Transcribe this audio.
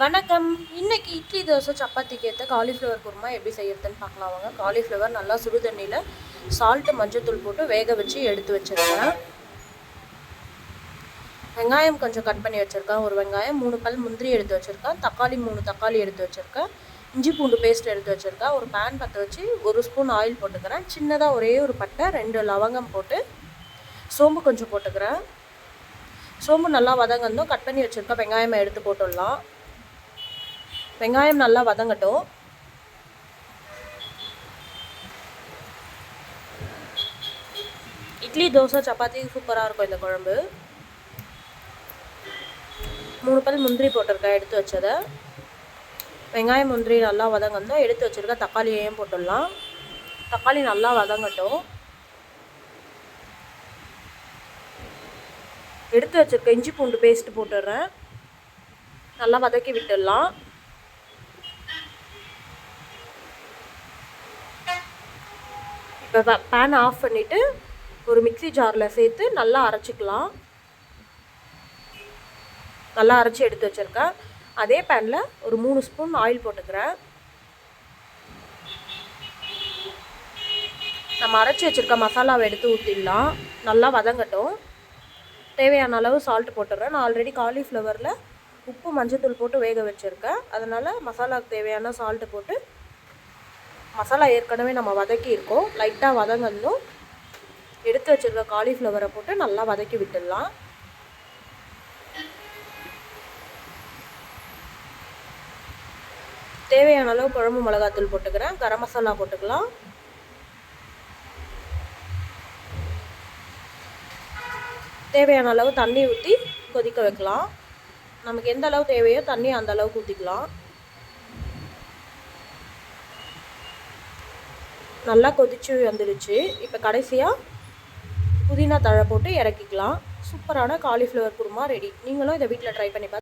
வணக்கம். இன்னைக்கு இட்லி தோசை சப்பாத்திக்கு ஏற்ற காலிஃப்ளவர் குருமா எப்படி செய்யறதுன்னு பார்க்கலாம் வாங்க. காலிஃப்ளவர் நல்லா சுடு தண்ணியில் சால்ட்டு மஞ்சத்தூள் போட்டு வேக வச்சு எடுத்து வச்சுருக்கேன். வெங்காயம் கொஞ்சம் கட் பண்ணி வச்சுருக்கேன். ஒரு வெங்காயம் மூணு பல் முந்திரி எடுத்து வச்சுருக்கேன். தக்காளி மூணு தக்காளி எடுத்து வச்சுருக்கேன். இஞ்சி பூண்டு பேஸ்ட் எடுத்து வச்சுருக்கேன். ஒரு பேன் பற்ற வச்சு ஒரு ஸ்பூன் ஆயில் போட்டுக்கிறேன். சின்னதாக ஒரே ஒரு பட்டை ரெண்டு லவங்கம் போட்டு சோம்பு கொஞ்சம் போட்டுக்கிறேன். சோம்பு நல்லா வதங்கணும் கட் பண்ணி வச்சுருக்கேன் வெங்காயமாக எடுத்து போட்டுடலாம். வெங்காயம் நல்லா வதங்கட்டும். இட்லி தோசை சப்பாத்தி சூப்பராக இருக்கும் இந்த குழம்பு. மூணு பல் முந்திரி போட்டிருக்கேன் எடுத்து வச்சதை. வெங்காயம் முந்திரி நல்லா வதங்கணும் எடுத்து வச்சுருக்க தக்காளியையும் போட்டுடலாம். தக்காளி நல்லா வதங்கட்டும். எடுத்து வச்சுருக்க இஞ்சி பூண்டு பேஸ்ட் போட்டுடுறேன். நல்லா வதக்கி விட்டுடலாம். இப்போ பேன் ஆஃப் பண்ணிவிட்டு ஒரு மிக்சி ஜாரில் சேர்த்து நல்லா அரைச்சிக்கலாம். நல்லா அரைச்சி எடுத்து வச்சுருக்கேன் அதே பேனில் ஒரு மூணு ஸ்பூன் ஆயில் போட்டுக்கிறேன். நம்ம அரைச்சி வச்சுருக்க மசாலாவை எடுத்து ஊற்றிடலாம் நல்லா வதங்கட்டும். தேவையான அளவு சால்ட் போட்டுடுறேன் நான் ஆல்ரெடி காலிஃப்ளவரில் உப்பு மஞ்சத்தூள் போட்டு வேக வச்சுருக்கேன். அதனால் மசாலாவுக்கு தேவையான சால்ட்டு போட்டு மசாலா ஏற்கனவே நம்ம வதக்கியிருக்கோம் லைட்டாக வதங்கணும். எடுத்து வச்சுருக்க காலிஃப்ளவரை போட்டு நல்லா வதக்கி விட்டுடலாம். தேவையான அளவு குழம்பு மிளகாத்தூள் போட்டுக்கிறேன். கரம் மசாலா போட்டுக்கலாம். தேவையான அளவு தண்ணி ஊற்றி கொதிக்க வைக்கலாம். நமக்கு எந்த அளவு தேவையோ தண்ணி அந்த அளவுக்கு ஊற்றிக்கலாம் நல்லா கொதிச்சு வந்துடுச்சு. இப்போ கடைசியாக புதினா தழை போட்டு இறக்கிக்கலாம். சூப்பரான காலிஃப்ளவர் குருமா ரெடி நீங்களும் இதை வீட்டில் ட்ரை பண்ணி பார்த்து